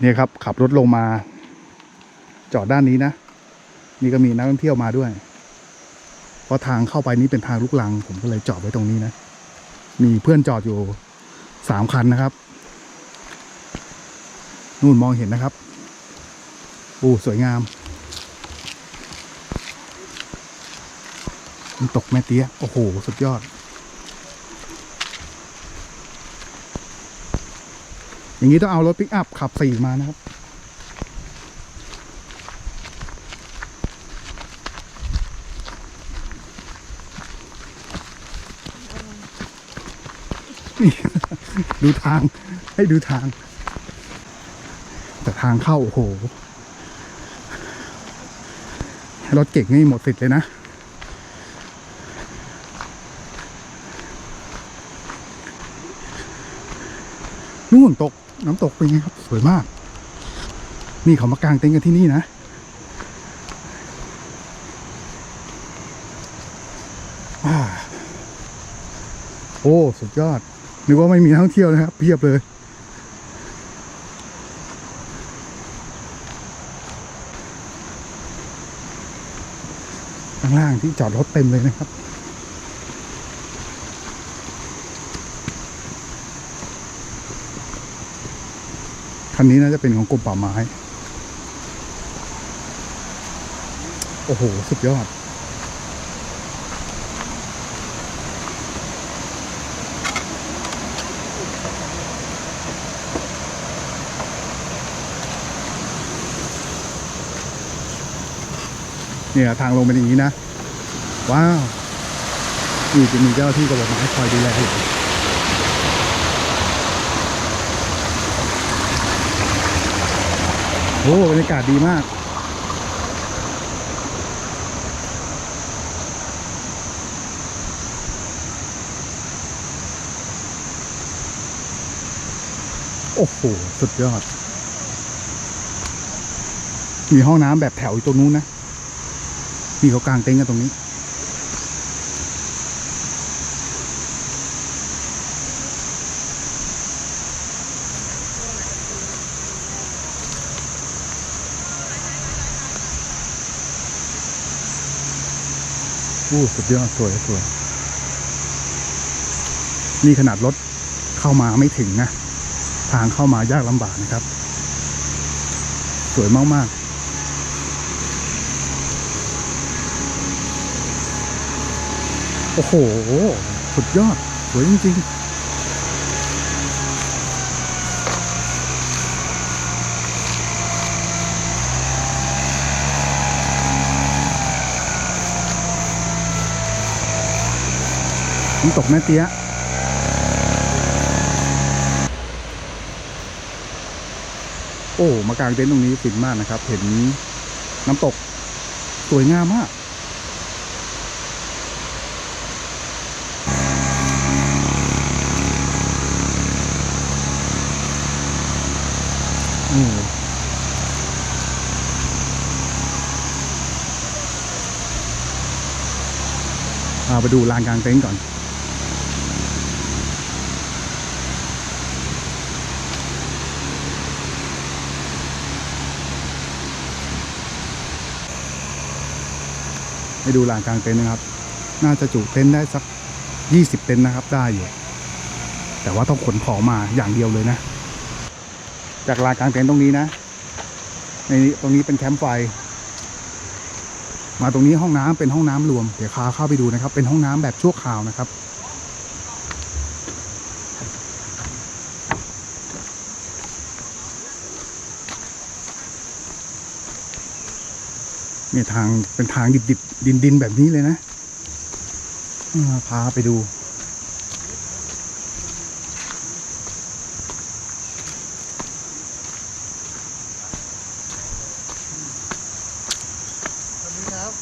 เนี่ยครับ ขับรถลงมา จอดด้านนี้นะ นี่ก็มีนักท่องเที่ยวมาด้วย เพราะทางเข้าไปนี้เป็นทางลูกลัง ผมก็เลยจอดไว้ตรงนี้นะ มีเพื่อนจอดอยู่สามคันนะครับ นู่นมองเห็นนะครับโอ้สวยงามน้ำตกแม่เตี้ย โอ้โห สุดยอด อย่างนี้ต้องเอารถปิกอัพขับสี่มานะครับนี่ดูทางให้ดูทาง แต่ทางเข้า โอ้โห รถเก่งนี่หมดสิทธิ์เลยนะนู่นตก น้ำตกเป็นไงครับ สวยมาก นี่เขามากางเต็นท์กันที่นี่นะอโอ้ สุดยอด นึกว่าไม่มีนักท่องเที่ยวนะครับ เพียบเลยข้างล่างที่จอดรถเต็มเลยนะครับ คันนี้น่าจะเป็นของกรมป่าไม้ โอ้โห สุดยอด เนี่ย ทางลงเป็นอย่างนี้นะ ว้าว นี่จะมีเจ้าที่กรมป่าไม้คอยดูแลอยู่ โอ้บรรยากาศดีมาก โอ้โห สุดยอด มีห้องน้ำแบบแถวอยู่ตรงนู้นนะ มีเขากางเต็นท์กันตรงนี้ อู้สุดยอดสวยสวย นี่ขนาดรถเข้ามาไม่ถึงนะ ทางเข้ามายากลำบากนะครับ สวยมากๆโอ้โห สุดยอด สวยจริงๆ น้ำตกแม่เตี้ยโอ้มากางเต็นท์ตรงนี้ฟินมากนะครับ เห็นน้ำตกสวยงามมากอืมาไปดูลานกลางเต็นท์ก่อน ให้ดูลานกลางเต็นท์นะครับ น่าจะจุเต็นท์ได้สัก 20 เต็นท์นะครับ ได้อยู่ แต่ว่าต้องขนของมาอย่างเดียวเลยนะ จากลานกลางเต็นท์ตรงนี้นะในนี้ตรงนี้เป็นแคมป์ไฟ มาตรงนี้ห้องน้ำเป็นห้องน้ำรวม เดี๋ยวพาเข้าไปดูนะครับ เป็นห้องน้ำแบบชั่วคราวนะครับ เนี่ยทางเป็นทางดิบดิบดินดินๆแบบนี้เลยนะอ่าพาไปดู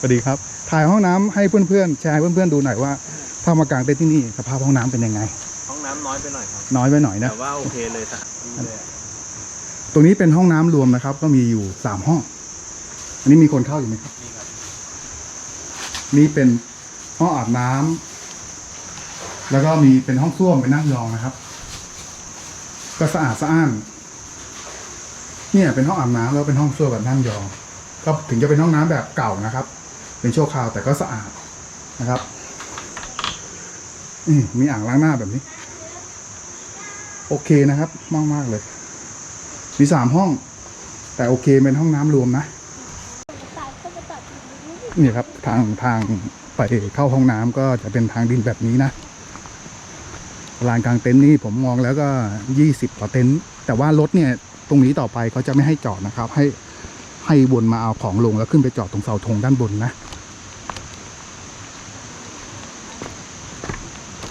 สวัสดีครับ ถ่ายห้องน้ำให้เพื่อนๆ แชร์ให้เพื่อนๆ ดูหน่อยว่าถ้ามากางเต็นท์ที่นี่สภาพห้องน้ำเป็นยังไง ห้องน้ำน้อยไปหน่อยครับ น้อยไปหน่อยนะ แต่ว่าโอเคเลยสะดีเลยตรงนี้เป็นห้องน้ำรวมนะครับ ก็มีอยู่สามห้อง อันนี้มีคนเข้าอยู่ไหมครับ นี่ครับนี่เป็นห้องอาบน้ำแล้วก็มีเป็นห้องส้วมเป็นนั่งยองนะครับ ก็สะอาดสะอ้าน เนี่ยเป็นห้องอาบน้ำแล้วเป็นห้องส้วมแบบนั่งยอง ก็ถึงจะเป็นห้องน้ำแบบเก่านะครับ เป็นชั่วคราวแต่ก็สะอาดนะครับนี่มีอ่างล้างหน้าแบบนี้ โอเคนะครับมากมากๆเลย มีสามห้อง แต่โอเคเป็นห้องน้ำรวมนะ นี่ครับทางทางไปเข้าห้องน้ำก็จะเป็นทางดินแบบนี้นะลานกลางเต็นท์นี่ผมมองแล้วก็ยี่สิบกว่าเต็นท์แต่ว่ารถเนี่ยตรงนี้ต่อไปเขาจะไม่ให้จอดนะครับ ให้ให้วนมาเอาของลงแล้วขึ้นไปจอดตรงเสาธงด้านบนนะ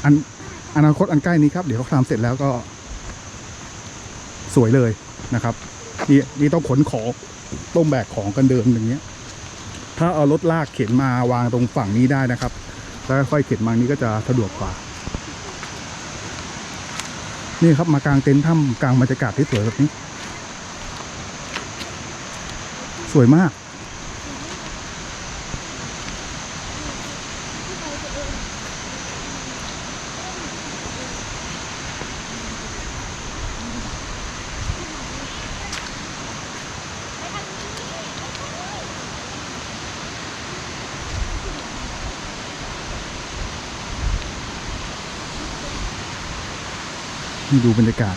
อันอนาคตอันใกล้นี้ครับ เดี๋ยวเขาทำเสร็จแล้วก็สวยเลยนะครับ นี่นี่ต้องขนของต้องแบกของกันเดินอย่างเงี้ย ถ้าเอารถลากเข็นมาวางตรงฝั่งนี้ได้นะครับ แล้วค่อยเข็นมานี้ก็จะสะดวกกว่า นี่ครับมากางเต็นท์ถ้ำกลางบรรยากาศที่สวยแบบนี้ สวยมาก นี่ดูบรรยากาศ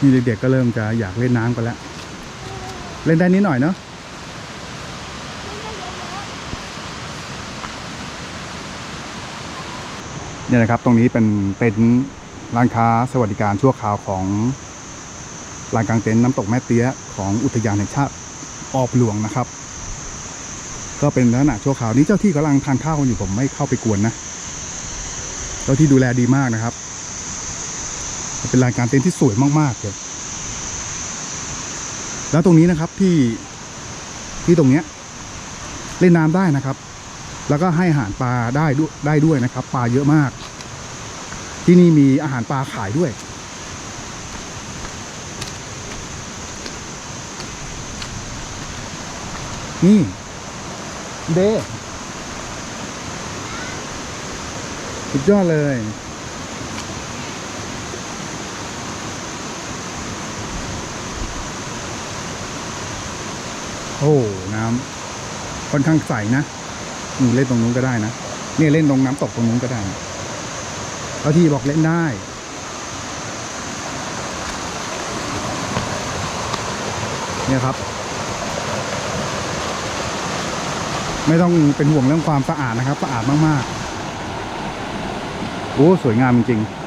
นี่เด็กๆก็เริ่มจะอยากเล่นน้ำกันแล้ว เล่นได้นิดหน่อยเนาะเนี่ยนะครับตรงนี้เป็นเป็นร้านค้าสวัสดิการชั่วคราวของลานกลางเต็นท์น้ำตกแม่เตี้ยของอุทยานแห่งชาติออบหลวงนะครับ ก็เป็นลักษณะชั่วคราวนี้เจ้าที่กำลังทานข้าวกันอยู่ผมไม่เข้าไปกวนนะเจ้าที่ดูแลดีมากนะครับ เป็นลานการเต็นท์ที่สวยมากๆเลยแล้วตรงนี้นะครับที่ที่ตรงเนี้ยเล่นน้ำได้นะครับ แล้วก็ให้อาหารปลาได้ด้วยได้ด้วยนะครับ ปลาเยอะมาก ที่นี่มีอาหารปลาขายด้วยนี่ เดสุดยอดเลยโอ้น้ำค่อนข้างใสนะอืมเล่นตรงนู้นก็ได้นะเนี่ยเล่นตรงน้ำตกตรงนู้นก็ได้นะเจ้าที่บอกเล่นได้เนี่ยครับ ไม่ต้องเป็นห่วงเรื่องความสะอาดนะครับ สะอาดมากๆ โอ้ สวยงามจริงๆ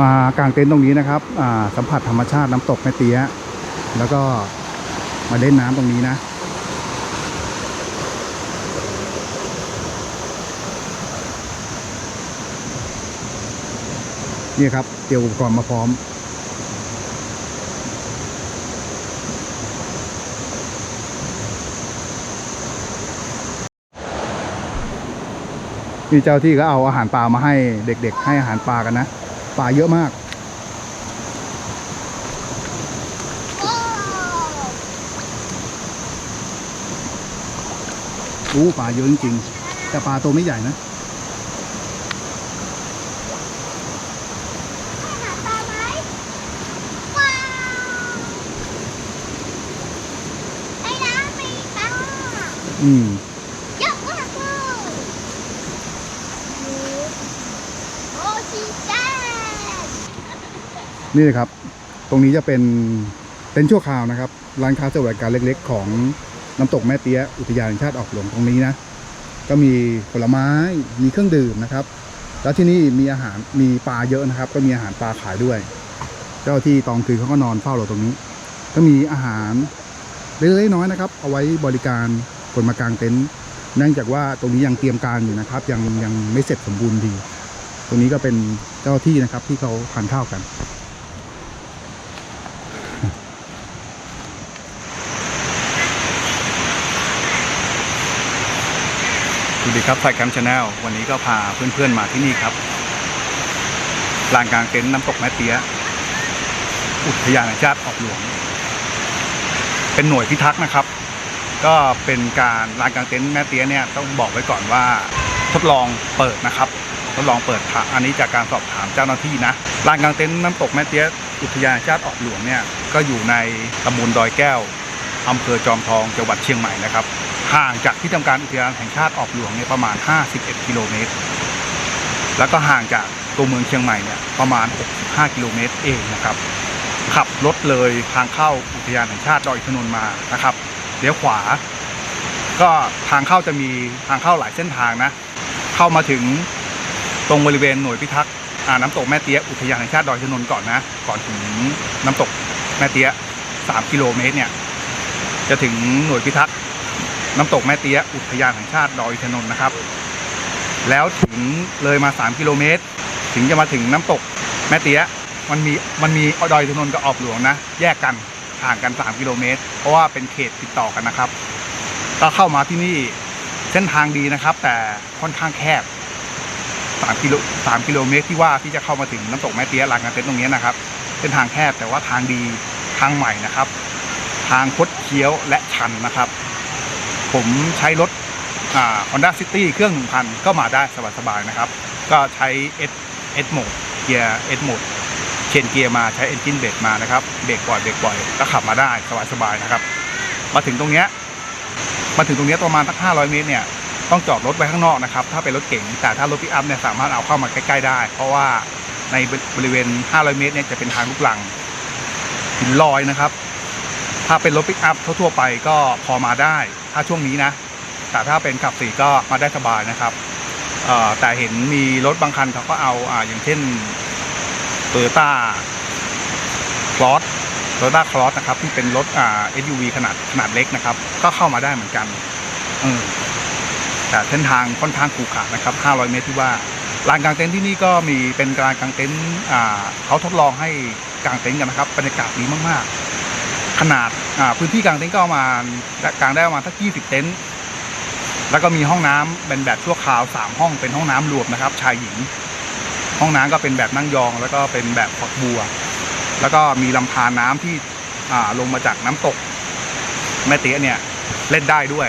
มากางเต็นท์ตรงนี้นะครับ สัมผัสธรรมชาติน้ำตกแม่เตี้ย แล้วก็มาเล่นน้ำตรงนี้นะ นี่ครับ เตรียมอุปกรณ์มาพร้อม นี่เจ้าที่ก็เอาอาหารปลามาให้เด็กๆ ให้อาหารปลากันนะ ปลาเยอะมาก อู้ปลาเยอะจริงๆ แต่ปลาตัวไม่ใหญ่นะหาปลาไหมว้าวไอ้น้ำมีปลา อืม เยอะมากเลยโอ้ชีแดน นี่เลยครับ ตรงนี้จะเป็นเต็นท์ชั่วคราวนะครับ ร้านค้าสวัสดิการเล็ก ๆ ของน้ำตกแม่เตี้ยอุทยานแห่งชาติออกหลวงตรงนี้นะ ก็มีผลไม้มีเครื่องดื่มนะครับ แล้วที่นี่มีอาหารมีปลาเยอะนะครับ ก็มีอาหารปลาขายด้วย เจ้าที่ตอนคืนเขาก็นอนเฝ้าเราตรงนี้ ก็มีอาหารเล็กๆน้อยๆนะครับ เอาไว้บริการคนมากางเต็นท์เนื่องจากว่าตรงนี้ยังเตรียมการอยู่นะครับ ยังยังไม่เสร็จสมบูรณ์ดี ตรงนี้ก็เป็นเจ้าที่นะครับที่เขาทานข้าวกัน สวัสดีครับไฟแคมป์ชาแนลวันนี้ก็พาเพื่อนๆมาที่นี่ครับลานกลางเต็นท์น้ำตกแม่เตี้ย อุทยานแห่งชาติออกหลวง เป็นหน่วยพิทักษ์นะครับ ก็เป็นการลานกลางเต็นท์แม่เตี้ยเนี่ยต้องบอกไว้ก่อนว่าทดลองเปิดนะครับ ทดลองเปิดอันนี้จากการสอบถามเจ้าหน้าที่นะลานกลางเต็นท์น้ำตกแม่เตี้ย อุทยานแห่งชาติออกหลวงเนี่ยก็อยู่ในตำบลดอยแก้วอำเภอจอมทองจังหวัดเชียงใหม่นะครับ ห่างจากที่ทำการอุทยานแห่งชาติออกหลวงเนี่ยประมาณ 51 กิโลเมตร แล้วก็ห่างจากตัวเมืองเชียงใหม่เนี่ยประมาณ 65 กิโลเมตรเองนะครับ ขับรถเลยทางเข้าอุทยานแห่งชาติดอยอินทนนท์มานะครับเลี้ยวขวา ก็ทางเข้าจะมีทางเข้าหลายเส้นทางนะ เข้ามาถึงตรงบริเวณหน่วยพิทักษ์น้ำตกแม่เตี้ยอุทยานแห่งชาติดอยอินทนนท์ก่อนนะ ก่อนถึงน้ำตกแม่เตี้ย3กิโลเมตรเนี่ยจะถึงหน่วยพิทักษ์ น้ำตกแม่เตี้ยอุทยานแห่งชาติดอยอินทนนท์นะครับ แล้วถึงเลยมา 3 กิโลเมตร ถึงจะมาถึงน้ำตกแม่เตี้ยมันมีมันมีดอยอินทนนท์กับออบหลวงนะ แยกกันห่างกัน 3 กิโลเมตร เพราะว่าเป็นเขตติดต่อกันนะครับก็เข้ามาที่นี่เส้นทางดีนะครับ แต่ค่อนข้างแคบ3กิโล3กิโลเมตรที่ว่าที่จะเข้ามาถึงน้ำตกแม่เตี้ยลานกลางเต็นท์ตรงนี้นะครับเส้นทางแคบแต่ว่าทางดีทางใหม่นะครับ ทางคดเคี้ยวและชันนะครับ ผมใช้รถอ่า Honda City เครื่อง 1,000 ก็มาได้สบายๆนะครับ ก็ใช้ S S mode เกียร์ S mode เชนเกียร์มาใช้ engine brake มานะครับเบรกบ่อยเบรกบ่อยก็ขับมาได้สบายๆนะครับ มาถึงตรงเนี้ยมาถึงตรงเนี้ยประมาณสัก 500 เมตรเนี่ยต้องจอดรถไว้ข้างนอกนะครับ ถ้าเป็นรถเก๋งแต่ถ้ารถปิกอัพเนี่ยสามารถเอาเข้ามาใกล้ๆได้ เพราะว่าในบริเวณ 500 เมตรเนี่ยจะเป็นทางลูกลังหินลอยนะครับ ถ้าเป็นรถปิกอัพทั่วๆไปก็พอมาได้ ถ้าช่วงนี้นะ แต่ถ้าเป็นขับสี่ก็มาได้สบายนะครับเอ่อแต่เห็นมีรถบางคันเขาก็เอาอ่าอย่างเช่นโตโยต้าคลอสโตโยต้าคลอสนะครับ ที่เป็นรถอ่า SUV ขนาดขนาดเล็กนะครับ ก็เข้ามาได้เหมือนกันเออแต่เส้นทางค่อนข้างขรุขระนะครับ 500 เมตรที่ว่าลานกลางเต็นท์ที่นี่ก็มีเป็นการกลางเต็นท์อ่าเขาทดลองให้กลางเต็นท์กันนะครับบรรยากาศดีมากๆ ขนาดพื้นที่กางเต็นท์ก็ประมาณกางได้ประมาณสัก20 เต็นท์แล้วก็มีห้องน้ำเป็นแบบชั่วคราวสามห้องเป็นห้องน้ำรวมนะครับ ชายหญิง ห้องน้ำก็เป็นแบบนั่งยอง แล้วก็เป็นแบบฝักบัว แล้วก็มีลำธารน้ำที่ลงมาจากน้ำตก แม่เตี้ยเนี่ยเล่นได้ด้วย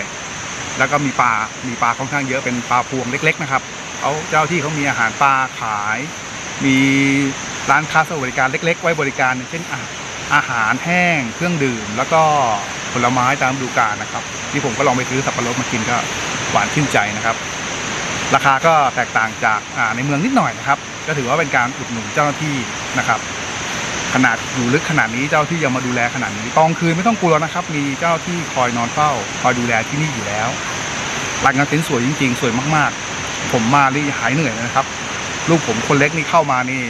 แล้วก็มีปลา มีปลาค่อนข้างเยอะเป็นปลาพวงเล็ก ๆ นะครับเขาเจ้าที่เขามีอาหารปลาขาย มีร้านค้าสวัสดิการเล็ก ๆ ไว้บริการเช่นอา อาหารแห้ง เครื่องดื่ม แล้วก็ผลไม้ตามฤดูกาลนะครับ ที่ผมก็ลองไปซื้อสับปะรดมากินก็หวานชื่นใจนะครับ ราคาก็แตกต่างจากในเมืองนิดหน่อยนะครับ ก็ถือว่าเป็นการอุดหนุนเจ้าหน้าที่นะครับ ขนาดอยู่ลึกขนาดนี้เจ้าที่ยังมาดูแลขนาดนี้ตอนคืนไม่ต้องกลัวนะครับ มีเจ้าที่คอยนอนเฝ้า คอยดูแลที่นี่อยู่แล้วร้านกางเต็นท์สวยจริงๆ สวยมากๆ ผมมานี่หายเหนื่อยเลยนะครับ ลูกผมคนเล็กนี่เข้ามานี่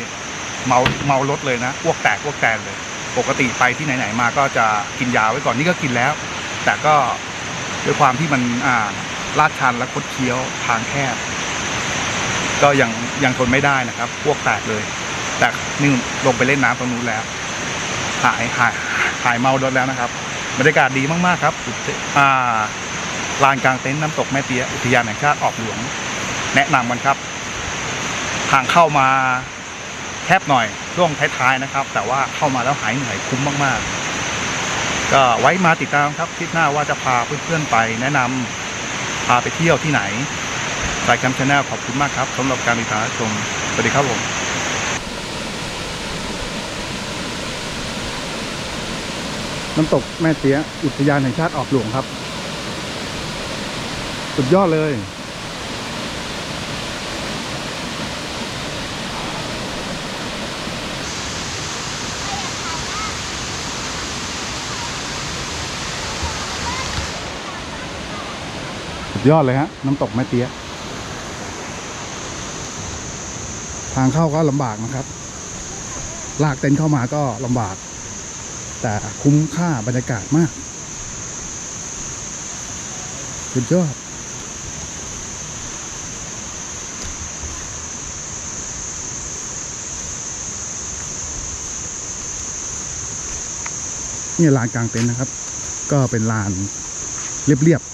เมาเมารถเลยนะอ้วกแตกอ้วกแตนเลย ปกติไปที่ไหน ๆ มาก็จะกินยาไว้ก่อนนี่ก็กินแล้ว แต่ก็ด้วยความที่มันอ่าลาดชันและคดเคี้ยวทางแคบ ก็ยังยังทนไม่ได้นะครับ พวกแตกเลย แต่นี่ลงไปเล่นน้ำตรงนู้นแล้ว หายหายหายเมารถแล้วนะครับบรรยากาศดีมากๆครับอุทอ่าลานกลางเต็นท์น้ำตกแม่เตียอุทยานแห่งชาติออกหลวง แนะนำกันครับ ทางเข้ามา แคบหน่อยช่วงท้ายๆนะครับ แต่ว่าเข้ามาแล้วหายเหนื่อยคุ้มมากๆ ก็ไว้มาติดตามครับคลิปหน้าว่าจะพาเพื่อนๆไปแนะนำพาไปเที่ยวที่ไหนสายแคมป์ชาแนลขอบคุณมากครับสำหรับการติดตามรับชมสวัสดีครับผมน้ำตกแม่เตี้ยอุทยานแห่งชาติออกหลวงครับ สุดยอดเลย ยอดเลยฮะ น้ำตกแม่เตี้ย ทางเข้าก็ลำบากนะครับ ลากเต็นเข้ามาก็ลำบาก แต่คุ้มค่าบรรยากาศมาก สุดยอดนี่ลานกลางเต็นท์นะครับ ก็เป็นลานเรียบๆ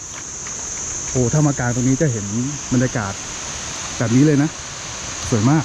โอ้ถ้ามากลางตรงนี้จะเห็นบรรยากาศแบบนี้เลยนะ สวยมาก